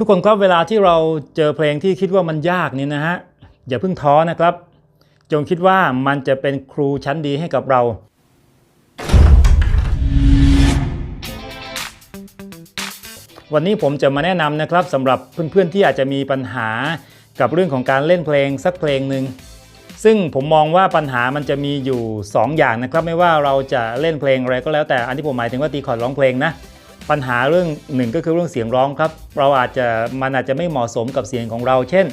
ทุกคนครับเวลาที่เราเจอเพลงที่คิดว่ามันยากนี่นะฮะอย่าเพิ่งท้อนะครับ จงคิดว่ามันจะเป็นครูชั้นดีให้กับเราวันนี้ผมจะมาแนะนำนะครับสำหรับเพื่อนๆที่อาจจะมีปัญหากับเรื่องของการเล่นเพลงสักเพลงหนึ่งซึ่งผมมองว่าปัญหามันจะมีอยู่ 2 อย่างนะครับ ไม่ว่าเราจะเล่นเพลงอะไรก็แล้วแต่อันที่ผมหมายถึงว่าตีคอร์ดร้องเพลงนะ ปัญหาเรื่องหนึ่งก็คือเรื่องเสียงร้องครับ เราอาจจะมันอาจจะไม่เหมาะสมกับเสียงของเรา เช่น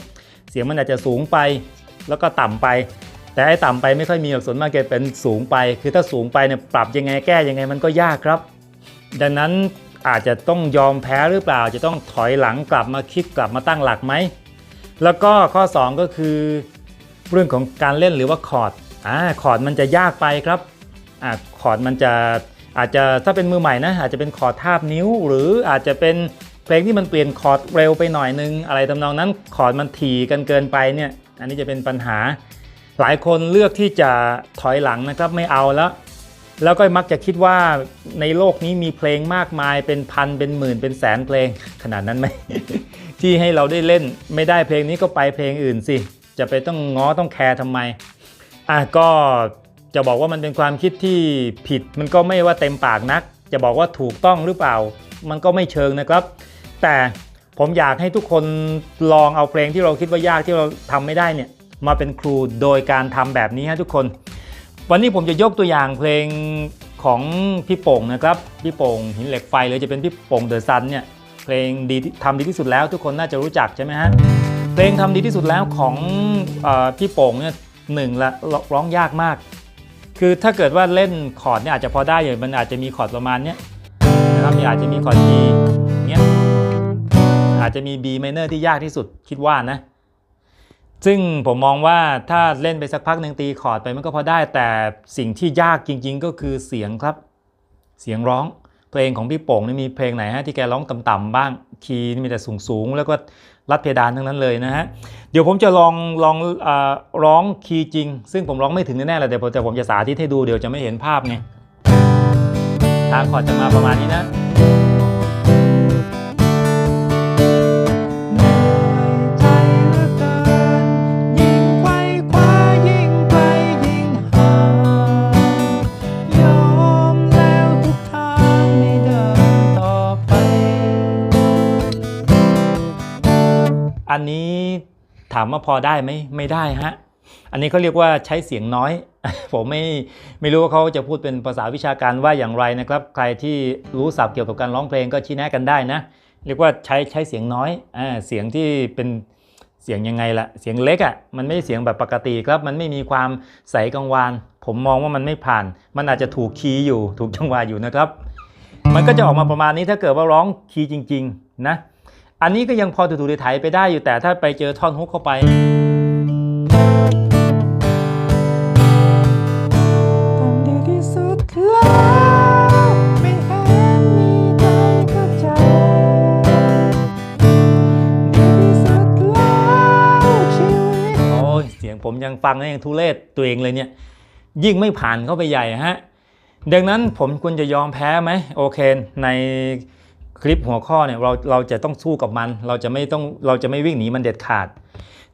เสียงมันอาจจะสูงไปแล้วก็ต่ำไป แต่ไอ้ต่ำไปไม่ค่อยมีหรอกส่วนมากจะเป็นสูงไป คือถ้าสูงไปเนี่ยปรับยังไงแก้ยังไงมันก็ยากครับ ดังนั้นอาจจะต้องยอมแพ้หรือเปล่า จะต้องถอยหลังกลับมาคิดกลับมาตั้งหลักไหม แล้วก็ข้อ 2 ก็คือ เรื่องของการเล่นหรือว่าคอร์ดอ่าคอร์ดมันจะยากไปครับอ่าคอร์ดมันจะ อาจจะถ้าเป็นมือใหม่นะอาจจะเป็นคอร์ดทาบนิ้ว หรืออาจจะเป็นเพลงที่มันเปลี่ยนคอร์ดเร็วไปหน่อยนึง อะไรทำนองนั้นคอร์ดมันถี่กันเกินไปเนี่ยอันนี้จะเป็นปัญหา หลายคนเลือกที่จะถอยหลังนะครับไม่เอาแล้ว แล้วก็มักจะคิดว่าในโลกนี้มีเพลงมากมายเป็นพันเป็นหมื่นเป็นแสนเพลงขนาดนั้นไหมที่ให้เราได้เล่นไม่ได้เพลงนี้ก็ไปเพลงอื่นสิจะไปต้องง้อต้องแคร์ทำไมอะก็ จะบอกว่ามันเป็นความคิดที่ผิดมันก็ไม่ว่าเต็มปากนัก จะบอกว่าถูกต้องหรือเปล่า มันก็ไม่เชิงนะครับ แต่ผมอยากให้ทุกคนลองเอาเพลงที่เราคิดว่ายากที่เราทำไม่ได้เนี่ยมาเป็นครูโดยการทำแบบนี้ฮะทุกคน วันนี้ผมจะยกตัวอย่างเพลงของพี่โป่งนะครับพี่โป่งหินเหล็กไฟหรือจะเป็นพี่โป่งเดอะซันเนี่ยเพลงดีทำดีที่สุดแล้ว ทุกคนน่าจะรู้จักใช่ไหมฮะเพลงทำดีที่สุดแล้วของอพี่โป่งเนี่ยหนึ่งละร้องยากมาก คือถ้าเกิดว่าเล่นคอร์ดเนี่ยอาจจะพอได้อยู่มันอาจจะมีคอร์ดประมาณเนี้ยนะครับมีอาจจะมีคอร์ด G เนี้ยอาจจะมี B minor ที่ยากที่สุดคิดว่านะ ซึ่งผมมองว่าถ้าเล่นไปสักพักหนึ่งตีคอร์ดไปมันก็พอได้แต่สิ่งที่ยากจริง ๆ ก็คือเสียงครับ เสียงร้องเพลงของพี่โป่งนี่มีเพลงไหนฮะที่แกร้องต่ำๆบ้าง คีย์นี่มีแต่สูงๆแล้วก็รัดเพดานทั้งนั้นเลยนะฮะเดี๋ยวผมจะลองลองอร้องคีย์จริง ซึ่งผมร้องไม่ถึงแน่ๆเลยแต่ผมแต่ผมจะสาธิตให้ดูเดี๋ยวจะไม่เห็นภาพไงทางคอร์ดจะมาประมาณนี้นะ ถามว่าพอได้ไหมไม่ได้ฮะอันนี้เขาเรียกว่าใช้เสียงน้อย ผมไม่ไม่รู้ว่าเขาจะพูดเป็นภาษาวิชาการว่าอย่างไรนะครับ ใครที่รู้ศัพท์เกี่ยวกับการร้องเพลงก็ชี้แนะกันได้นะ เรียกว่าใช้ใช้เสียงน้อยอ่าเสียงที่เป็นเสียงยังไงล่ะ เสียงเล็กอะ่ะมันไม่เสียงแบบปกติครับ มันไม่มีความใสกังวาน ผมมองว่ามันไม่ผ่าน มันอาจจะถูกคีย์อยู่ ถูกจังหวะอยู่นะครับ มันก็จะออกมาประมาณนี้ถ้าเกิดว่าร้องคีย์จริง ๆ นะ อันนี้ก็ยังพอถูๆไถๆไปได้อยู่แต่ถ้าไปเจอท่อนฮุกเข้าไปเห็นมีใครเข้าใจดีที่สุดแล้วชีวิตโอ้ยเสียงผมยังฟังแล้วยังทุเรศตัวเองเลยเนี่ย ยิ่งไม่ผ่านเข้าไปใหญ่ฮะ ดังนั้นผมควรจะยอมแพ้ไหมโอเค ใน ลิปหัวข้อเนี่ยเราเราจะต้องสู้กับมัน เราจะไม่ต้องเราจะไม่วิ่งหนีมันเด็ดขาด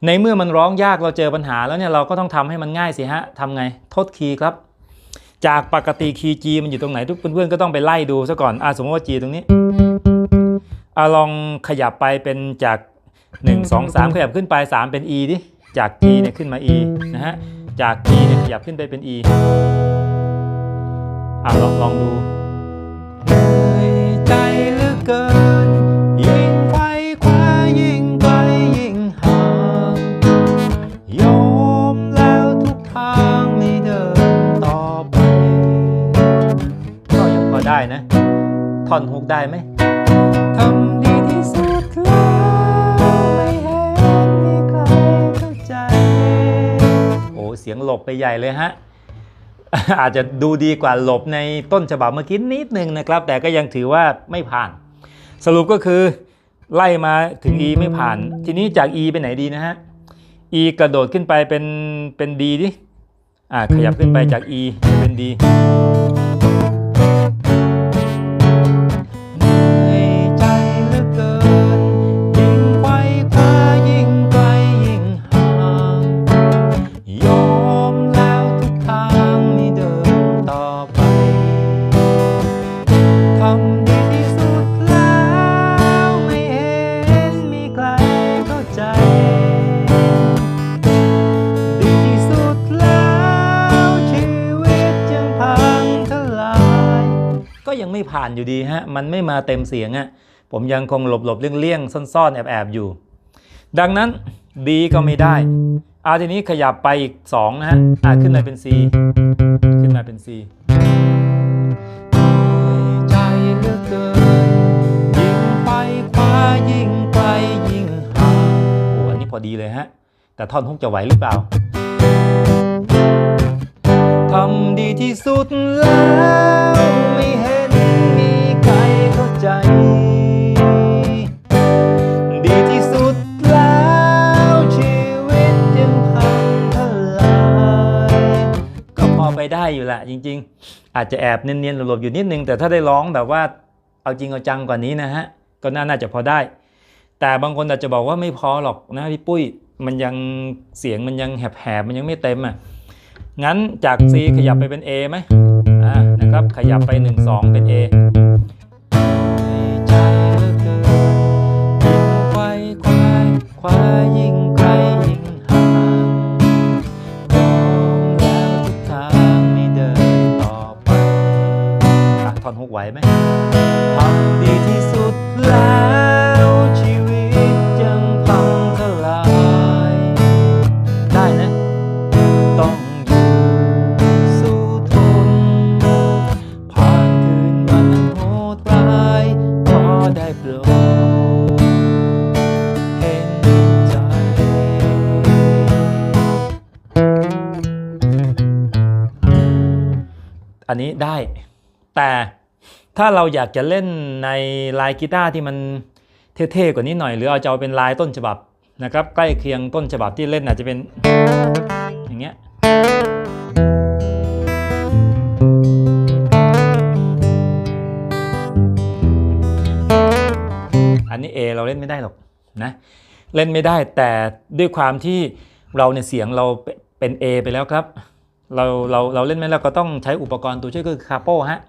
ในเมื่อมันร้องยากเราเจอปัญหาแล้วเนี่ยเราก็ต้องทำให้มันง่ายสิฮะทำไงทดคีย์ครับ จากปกติคีย์ G มันอยู่ตรงไหนทุกเพื่อนๆก็ต้องไปไล่ดูซะก่อนอะสมมติว่า G ตรงนี้อะลองขยับไปเป็นจาก 1 2 3 ขยับขึ้นไป 3 เป็น E ดิจาก G เนี่ยขึ้นมา E นะฮะจาก G เนี่ยขยับขึ้นไปเป็น E อะลองลองดู นะ ท่อนฮุกได้ไหมทำดีที่สุดแล้วไม่เห็นมีใครเข้าใจ โอ้เสียงหลบไปใหญ่เลยฮะ อาจจะดูดีกว่าหลบในต้นฉบับเมื่อกี้นิดนึงนะครับ แต่ก็ยังถือว่าไม่ผ่าน สรุปก็คือไล่มาถึง E ไม่ผ่าน ทีนี้จาก E ไปไหนดีนะฮะ E กระโดดขึ้นไปเป็นเป็น D ดิ อ่าขยับขึ้นไปจาก E เป็น D อยู่ดีฮะมันไม่มาเต็มเสียงอะผมยังคงหลบหลบๆเลี่ยงๆซ่อนๆแอบๆอยู่ ดังนั้นดีก็ไม่ได้เอาทีนี้ขยับไปอีก2นะฮะอะขึ้นมาเป็น C ขึ้นมาเป็น C ใจเหลือเกินยิ่งไปคว้ายิ่งไกลยิ่งห่างโอ้อันนี้พอดีเลยฮะ แต่ท่อนฮุกจะไหวหรือเปล่าทำดีที่สุดแล้วไม่เห็น ได้อยู่ละจริง ๆ อาจจะแอบเนียนๆหลบๆอยู่นิดนึง แต่ถ้าได้ร้องแบบว่าเอาจริงเอาจังกว่านี้นะฮะก็น่าจะพอได้ แต่บางคนอาจจะบอกว่าไม่พอหรอกนะพี่ปุ้ยมันยังเสียงมันยังแหบๆมันยังไม่เต็มอะงั้นจาก C ขยับไปเป็น A ไหมอ่านะครับขยับไป 1 2 เป็น A ใจเหลือเกินยิ่งไขว้คว้าควาย อนฮุกไหวไหมทำดีที่สุดแล้วชีวิตยังพังทลาย ได้นะ ต้องอยู่สู้ทน ผ่านคืนวันโหดร้ายก็ได้โปรดเห็นใจ อันนี้ได้แต่ ถ้าเราอยากจะเล่นในลายกีตาร์ที่มันเท่ๆกว่านี้หน่อย หรือเอาจะเอาเป็นลายต้นฉบับนะครับใกล้เคียงต้นฉบับที่เล่นอาจจะเป็นอย่างเงี้ยอันนี้ A เราเล่นไม่ได้หรอกนะเล่นไม่ได้แต่ด้วยความที่เราเนี่ยเสียงเราเป็น A ไปแล้วครับ เราเราเราเล่นไม่ได้เราก็ต้องใช้อุปกรณ์ตัวช่วยก็คือคาโป้ฮะ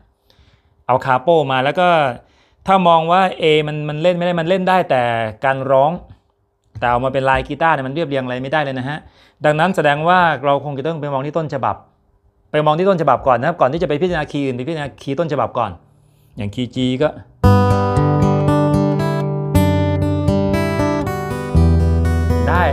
เอาคาโปมาแล้วก็ถ้ามองว่า A มันมันเล่นไม่ได้มันเล่นได้แต่การร้อง แต่เอามาเป็นลายกีตาร์เนี่ยมันเรียบเรียงอะไรไม่ได้เลยนะฮะดังนั้นแสดงว่าเราคงจะต้องไปมองที่ต้นฉบับ ไปมองที่ต้นฉบับก่อนนะครับก่อนที่จะไปพิจารณาคีย์อื่นไปพิจารณาคีย์ต้นฉบับก่อน อย่างคีย์ G ก็ได้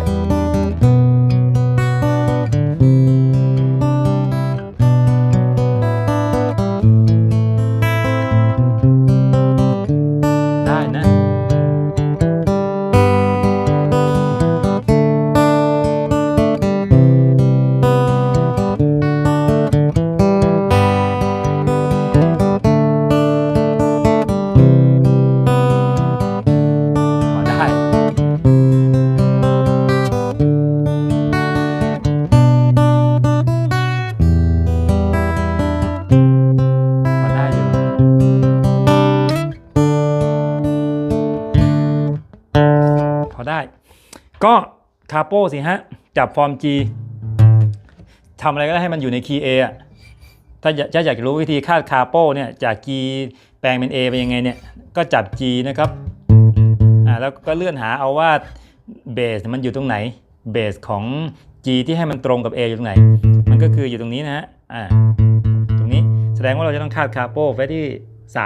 าโป้สิฮะ จับฟอร์ม G ทำอะไรก็ได้ให้มันอยู่ในคีย์ A อะถ้าอยากถ้าอยากจะรู้วิธีคาดคาโป้เนี่ยจาก G แปลงเป็น A เป็นยังไงเนี่ย ก็จับ G นะครับอ่าแล้วก็เลื่อนหาเอาว่าเบสมันอยู่ตรงไหนเบสของ G ที่ให้มันตรงกับ A อยู่ตรงไหน มันก็คืออยู่ตรงนี้นะฮะอ่าตรงนี้แสดงว่าเราจะต้องคาดคาโป้ไว้ที่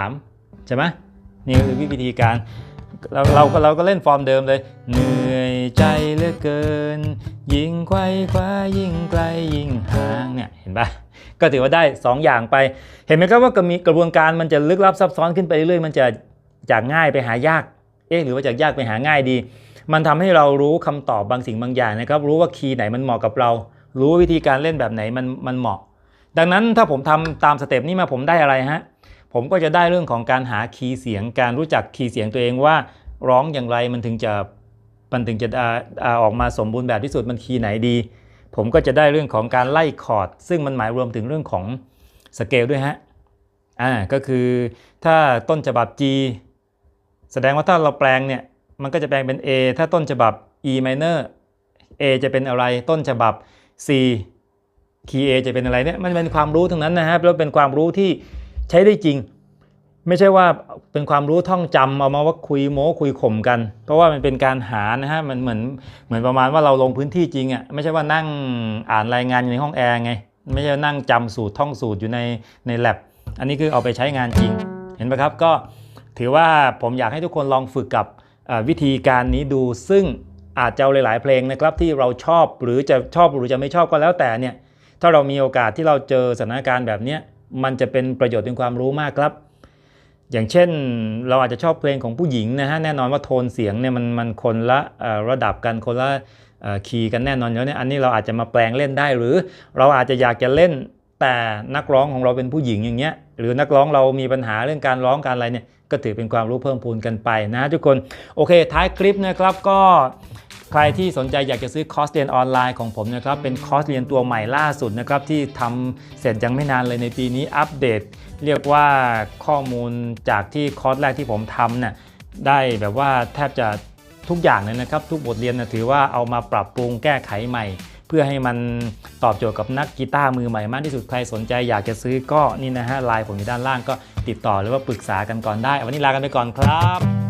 3 ใช่ไหมนี่คือวิธีการเราเราก็เราก็เล่นฟอร์มเดิมเลยเหนื่อย ใจเหลือเกิน ยิ่งไขว้คว้ายิ่งไกลยิ่งห่างเนี่ยเห็นปะก็ถือว่าได้ 2 อย่างไป เห็นไหมครับว่ากมีกระบวนการมันจะลึกลับซับซ้อนขึ้นไปเรื่อยๆมันจะจากง่ายไปหายาก เอ๊ะหรือว่าจากยากไปหาง่ายดี มันทำให้เรารู้คำตอบบางสิ่งบางอย่างนะครับ รู้ว่าคีย์ไหนมันเหมาะกับเรา รู้วิธีการเล่นแบบไหนมันมันเหมาะ ดังนั้นถ้าผมทำตามสเต็ปนี้มาผมได้อะไรฮะผมก็จะได้เรื่องของการหาคีย์เสียงการรู้จักคีย์เสียงตัวเองว่า ร้องอย่างไรมันถึงจะ มันถึงจะอาอออกมาสมบูรณ์แบบที่สุดมันคีย์ไหนดี ผมก็จะได้เรื่องของการไล่คอร์ด ซึ่งมันหมายรวมถึงเรื่องของสเกลด้วยฮะอ่าก็คือถ้าต้นฉบับ G แสดงว่าถ้าเราแปลงเนี่ยมันก็จะแปลงเป็น A ถ้าต้นฉบับ E minor A จะเป็นอะไรต้นฉบับ C คีย์ A จะเป็นอะไรเนี่ยมันเป็นความรู้ทั้งนั้นนะครับแล้วเป็นความรู้ที่ใช้ได้จริง ไม่ใช่ว่าเป็นความรู้ท่องจำเอามาว่าคุยโม้คุยข่มกัน เพราะว่ามันเป็นการหานะฮะมันเหมือนเหมือนประมาณว่าเราลงพื้นที่จริงอะ่ะไม่ใช่ว่านั่งอ่านรายงานอยู่ในห้องแอร์ไง ไม่ใช่นั่งจำสูตรท่องสูตรอยู่ในใน lab อันนี้คือเอาไปใช้งานจริง เห็นไหมครับก็ถือว่าผมอยากให้ทุกคนลองฝึกกับวิธีการนี้ดู ซึ่งอาจจะหลายๆเพลงนะครับที่เราชอบหรือจะชอบหรือจะไม่ชอบก็แล้วแต่เนี่ยถ้าเรามีโอกาสที่เราเจอสถานการณ์แบบนี้มันจะเป็นประโยชน์เป็นความรู้มากครับ อย่างเช่นเราอาจจะชอบเพลงของผู้หญิงนะฮะแน่นอนว่าโทนเสียงเนี่ยมันมันคนละระดับกันคนละคีย์กันแน่นอนอยู่แล้วเนี่ยอันนี้เราอาจจะมาแปลงเล่นได้หรือ เราอาจจะอยากจะเล่นแต่นักร้องของเราเป็นผู้หญิงอย่างเงี้ยหรือนักร้องเรามีปัญหาเรื่องการร้องการอะไรเนี่ย ก็ถือเป็นความรู้เพิ่มพูนกันไปนะทุกคนโอเค ท้ายคลิปนะครับก็ใครที่สนใจอยากจะซื้อคอร์สเรียนออนไลน์ของผมนะครับเป็นคอร์สเรียนตัวใหม่ล่าสุดนะครับที่ทำเสร็จยังไม่นานเลยในปีนี้อัปเดต เรียกว่าข้อมูลจากที่คอร์สแรกที่ผมทำน่ะได้แบบว่าแทบจะทุกอย่างเลยนะครับ ทุกบทเรียนนะถือว่าเอามาปรับปรุงแก้ไขใหม่ พื่อให้มันตอบโจทย์กับนักกีตาร์มือใหม่มากที่สุดใครสนใจอยากจะซื้อก็นี่นะฮะไลน์ผมอยู่ด้านล่างก็ติดต่อหรือว่าปรึกษากันก่อนได้ วันนี้ลากันไปก่อนครับ